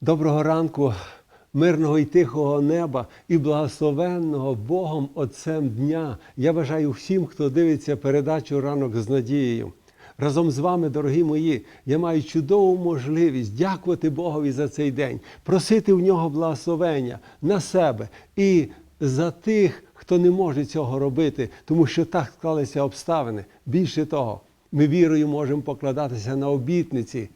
Доброго ранку, мирного і тихого неба і благословенного Богом Отцем дня. Я бажаю всім, хто дивиться передачу ранок з надією. Разом з вами, дорогі мої, я маю чудову можливість дякувати Богові за цей день, просити в нього благословення на себе і за тих, хто не може цього робити, тому що так склалися обставини. Більше того, ми вірою можемо покладатися на обітниці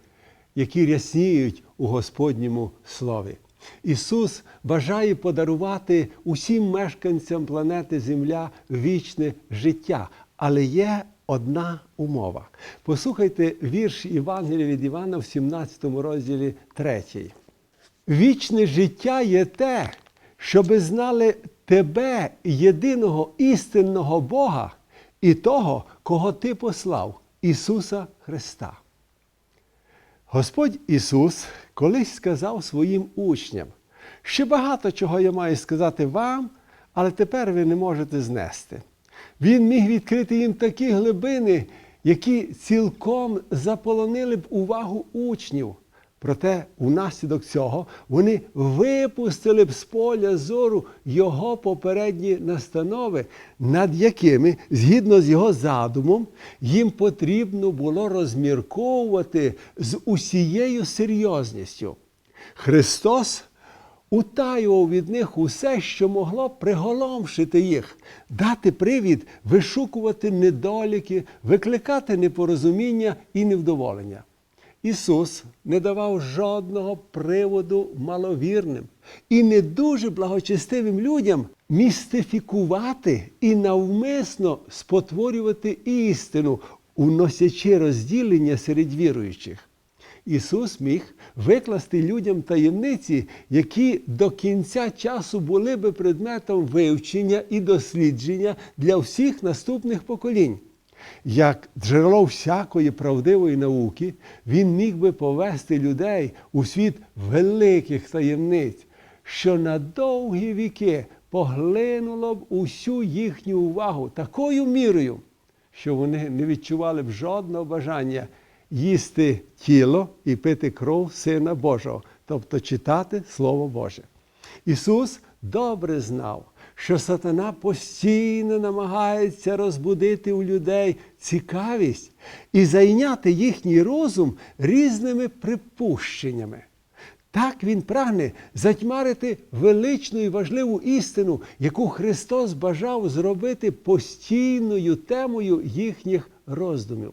які рясніють у Господньому слові. Ісус бажає подарувати усім мешканцям планети Земля вічне життя, але є одна умова. Послухайте вірш Євангелія від Івана в 17 розділі 3. Вічне життя є те, щоби знали тебе, єдиного істинного Бога, і того, кого Ти послав, Ісуса Христа. Господь Ісус колись сказав своїм учням, ще багато чого я маю сказати вам, але тепер ви не можете знести. Він міг відкрити їм такі глибини, які цілком заполонили б увагу учнів. Проте, унаслідок цього вони випустили б з поля зору його попередні настанови, над якими, згідно з його задумом, їм потрібно було розмірковувати з усією серйозністю. Христос утаював від них усе, що могло приголомшити їх, дати привід вишукувати недоліки, викликати непорозуміння і невдоволення. Ісус не давав жодного приводу маловірним і не дуже благочестивим людям містифікувати і навмисно спотворювати істину, уносячи розділення серед віруючих. Ісус міг викласти людям таємниці, які до кінця часу були би предметом вивчення і дослідження для всіх наступних поколінь. Як джерело всякої правдивої науки, він міг би повести людей у світ великих таємниць, що на довгі віки поглинуло б усю їхню увагу такою мірою, що вони не відчували б жодного бажання їсти тіло і пити кров Сина Божого, тобто читати Слово Боже. Ісус добре знав, що сатана постійно намагається розбудити у людей цікавість і зайняти їхній розум різними припущеннями. Так він прагне затьмарити величну і важливу істину, яку Христос бажав зробити постійною темою їхніх роздумів.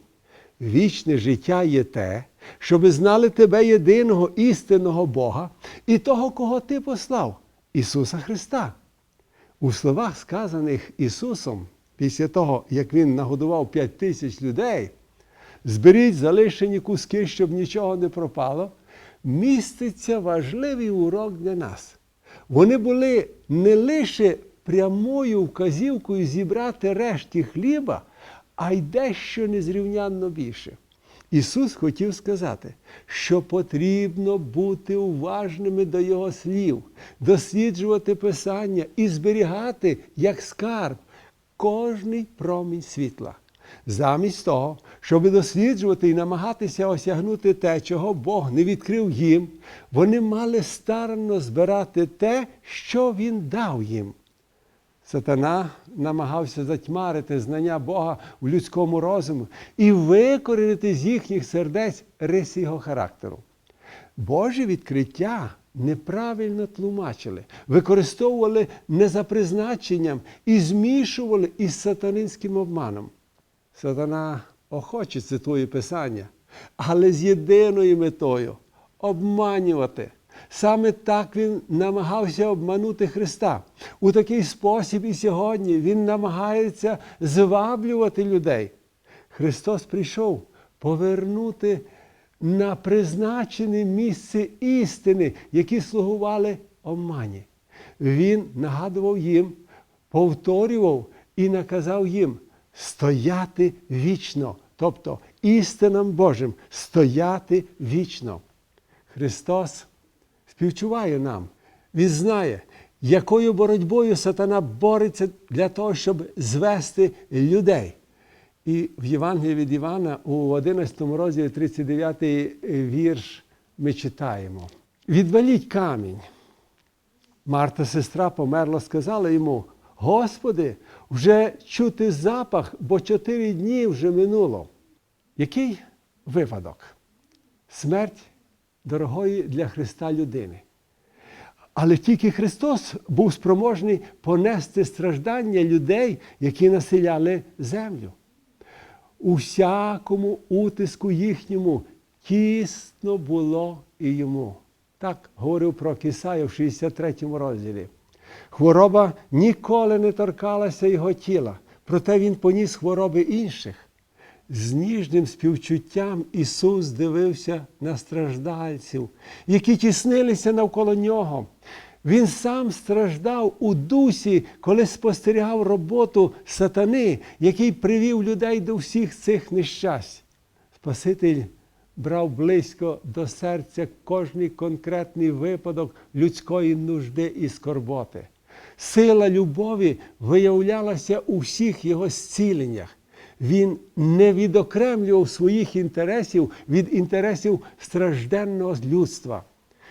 Вічне життя є те, щоби знали тебе єдиного істинного Бога і того, кого ти послав, Ісуса Христа. У словах, сказаних Ісусом, після того, як Він нагодував п'ять тисяч людей, зберіть залишені куски, щоб нічого не пропало, міститься важливий урок для нас. Вони були не лише прямою вказівкою зібрати решті хліба, а й дещо незрівнянно більше. Ісус хотів сказати, що потрібно бути уважними до Його слів, досліджувати Писання і зберігати як скарб кожний промінь світла. Замість того, щоб досліджувати і намагатися осягнути те, чого Бог не відкрив їм, вони мали старанно збирати те, що Він дав їм. Сатана намагався затьмарити знання Бога в людському розумі і викорінити з їхніх сердець риси його характеру. Божі відкриття неправильно тлумачили, використовували не за призначенням і змішували із сатанинським обманом. Сатана охоче цитує Писання, але з єдиною метою обманювати. Саме так він намагався обманути Христа. У такий спосіб і сьогодні Він намагається зваблювати людей. Христос прийшов повернути на призначене місце істини, які слугували обмані. Він нагадував їм, повторював і наказав їм стояти вічно, тобто істинам Божим стояти вічно. Христос співчуває нам. Він знає, якою боротьбою сатана бореться для того, щоб звести людей. І в Євангелії від Івана у 11 розділі 39 вірш ми читаємо. відваліть камінь. Марта, сестра померла, сказала йому: Господи, вже чути запах, бо чотири дні вже минуло. Який випадок? Смерть дорогої для Христа людини. Але тільки Христос був спроможний понести страждання людей, які населяли землю. У всякому утиску їхньому тісно було і йому. Так говорив про Кисая в 63 розділі. Хвороба ніколи не торкалася його тіла, проте він поніс хвороби інших. З ніжним співчуттям Ісус дивився на страждальців, які тіснилися навколо нього. Він сам страждав у дусі, коли спостерігав роботу сатани, який привів людей до всіх цих нещасть. Спаситель брав близько до серця кожний конкретний випадок людської нужди і скорботи. Сила любові виявлялася у всіх його зціленнях. Він не відокремлював своїх інтересів від інтересів стражденного людства.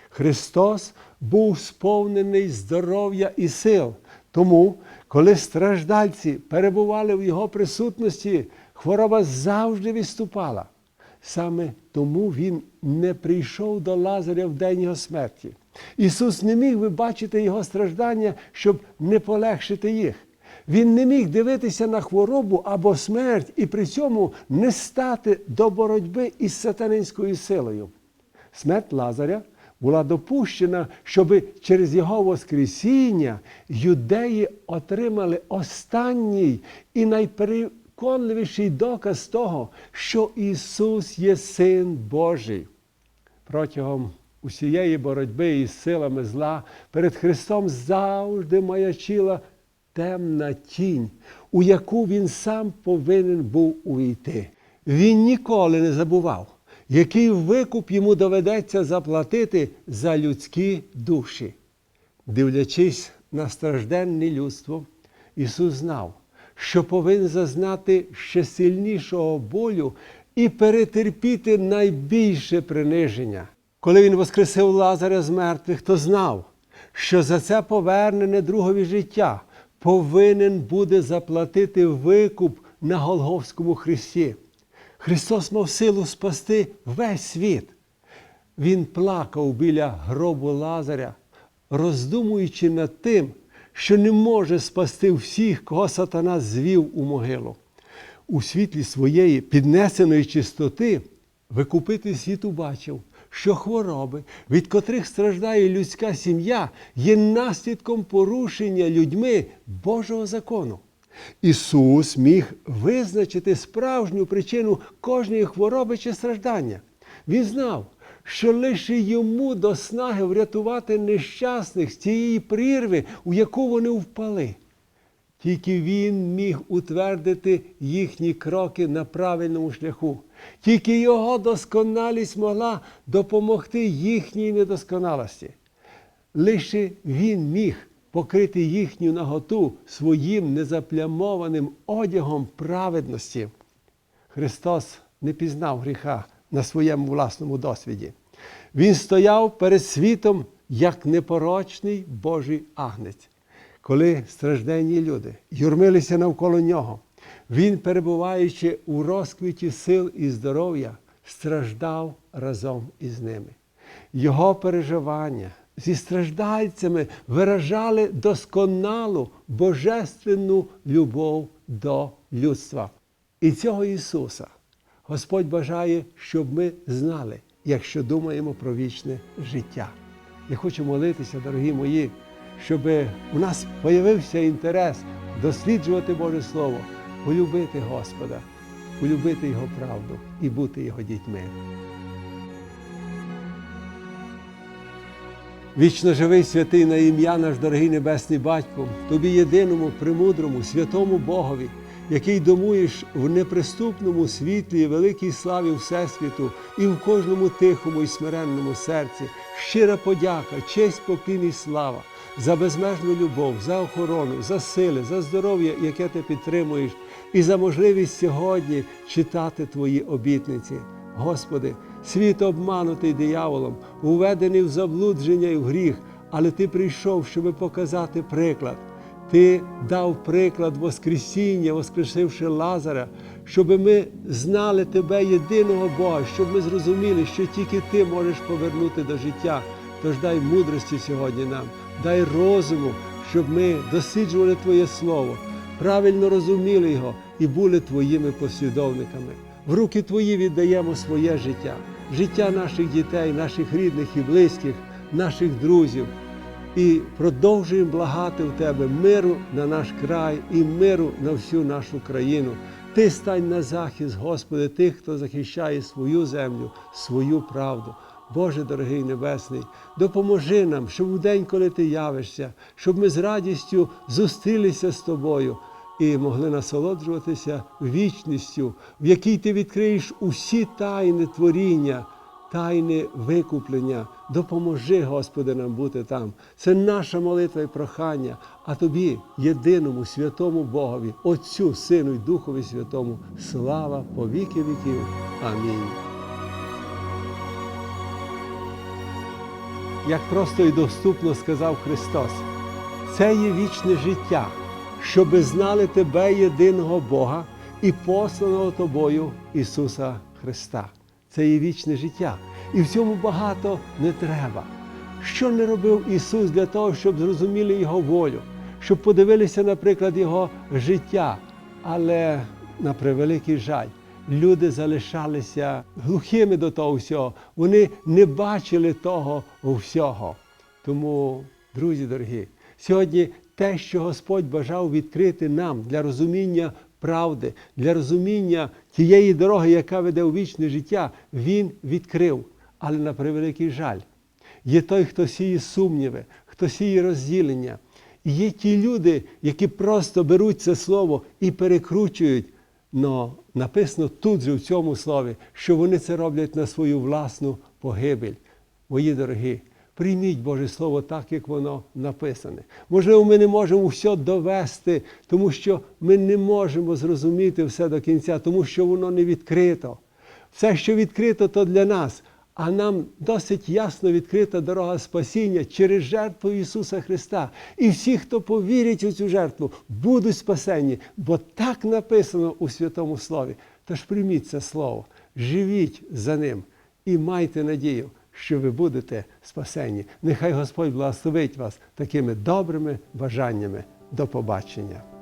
Христос був сповнений здоров'я і сил. Тому, коли страждальці перебували в Його присутності, хвороба завжди відступала. Саме тому Він не прийшов до Лазаря в день його смерті. Ісус не міг би бачити Його страждання, щоб не полегшити їх. Він не міг дивитися на хворобу або смерть і при цьому не стати до боротьби із сатанинською силою. Смерть Лазаря була допущена, щоб через його Воскресіння юдеї отримали останній і найпереконливіший доказ того, що Ісус є Син Божий. Протягом усієї боротьби із силами зла перед Христом завжди маячила темна тінь, у яку він сам повинен був увійти. Він ніколи не забував, який викуп йому доведеться заплатити за людські душі. Дивлячись на стражденне людство, Ісус знав, що повинен зазнати ще сильнішого болю і перетерпіти найбільше приниження. Коли Він воскресив Лазаря з мертвих, то знав, що за це повернене другові життя повинен буде заплатити викуп на Голговському хресті. Христос мав силу спасти весь світ. Він плакав біля гробу Лазаря, роздумуючи над тим, що не може спасти всіх, кого сатана звів у могилу. У світлі своєї піднесеної чистоти викупити світ убачив, що хвороби, від котрих страждає людська сім'я, є наслідком порушення людьми Божого закону. Ісус міг визначити справжню причину кожної хвороби чи страждання. Він знав, що лише йому до снаги врятувати нещасних з цієї прірви, у яку вони впали. Тільки він міг утвердити їхні кроки на правильному шляху. Тільки його досконалість могла допомогти їхній недосконалості. Лише він міг покрити їхню наготу своїм незаплямованим одягом праведності. Христос не пізнав гріха на своєму власному досвіді. Він стояв перед світом як непорочний Божий агнець. Коли стражденні люди юрмилися навколо нього, він, перебуваючи у розквіті сил і здоров'я, страждав разом із ними. Його переживання зі страждальцями виражали досконалу божественну любов до людства. І цього Ісуса Господь бажає, щоб ми знали, якщо думаємо про вічне життя. Я хочу молитися, дорогі мої, щоб у нас з'явився інтерес досліджувати Боже Слово, полюбити Господа, полюбити Його правду і бути Його дітьми. Вічно живий святий на ім'я наш дорогий Небесний Батько, тобі єдиному, премудрому, святому Богові, який домуєш в неприступному світлі і великій славі Всесвіту і в кожному тихому і смиренному серці. Щира подяка, честь, поклін і слава за безмежну любов, за охорону, за сили, за здоров'я, яке ти підтримуєш, і за можливість сьогодні читати Твої обітниці. Господи, Світ обманутий дияволом, уведений в заблудження і в гріх, але ти прийшов, щоб показати приклад. Ти дав приклад Воскресіння, воскресивши Лазаря, щоб ми знали Тебе, єдиного Бога, щоб ми зрозуміли, що тільки Ти можеш повернути до життя. Тож дай мудрості сьогодні нам, дай розуму, щоб ми досліджували Твоє Слово, правильно розуміли його і були Твоїми послідовниками. В руки Твої віддаємо своє життя, життя наших дітей, наших рідних і близьких, наших друзів і продовжуємо благати в Тебе миру на наш край і миру на всю нашу країну. Ти стань на захист, Господи, тих, хто захищає свою землю, свою правду. Боже дорогий Небесний, допоможи нам, щоб у день, коли ти явишся, щоб ми з радістю зустрілися з тобою і могли насолоджуватися вічністю, в якій ти відкриєш усі тайни творіння тайни викуплення. Допоможи, Господи, нам бути там. Це наша молитва і прохання, а Тобі, єдиному святому Богові, Отцю, Сину і Духові Святому, слава по віки віків. Амінь. Як просто і доступно сказав Христос, це є вічне життя, щоби знали Тебе, єдиного Бога і посланого Тобою Ісуса Христа це є вічне життя. І в цьому багато не треба. Що не робив Ісус для того, щоб зрозуміли Його волю, щоб подивилися, наприклад, Його життя. Але на превеликий жаль, люди залишалися глухими до того всього. Вони не бачили того всього. Тому, друзі дорогі, сьогодні те, що Господь бажав відкрити нам для розуміння правди, для розуміння тієї дороги, яка веде у вічне життя, Він відкрив. Але на превеликий жаль, є той, хто сіє сумніви, хто сіє розділення. Є ті люди, які просто беруть це слово і перекручують. Но написано тут же в цьому слові, що вони це роблять на свою власну погибель. Мої дорогі, Прийміть Боже Слово так, як воно написане. Можливо, ми не можемо все довести, тому що ми не можемо зрозуміти все до кінця, тому що воно не відкрито. Все, що відкрито, то для нас. А нам досить ясно відкрита дорога спасіння через жертву Ісуса Христа. І всі, хто повірять у цю жертву, будуть спасені, бо так написано у Святому Слові. Тож прийміть це Слово, живіть за ним і майте надію що ви будете спасені. Нехай Господь благословить вас такими добрими бажаннями. До побачення.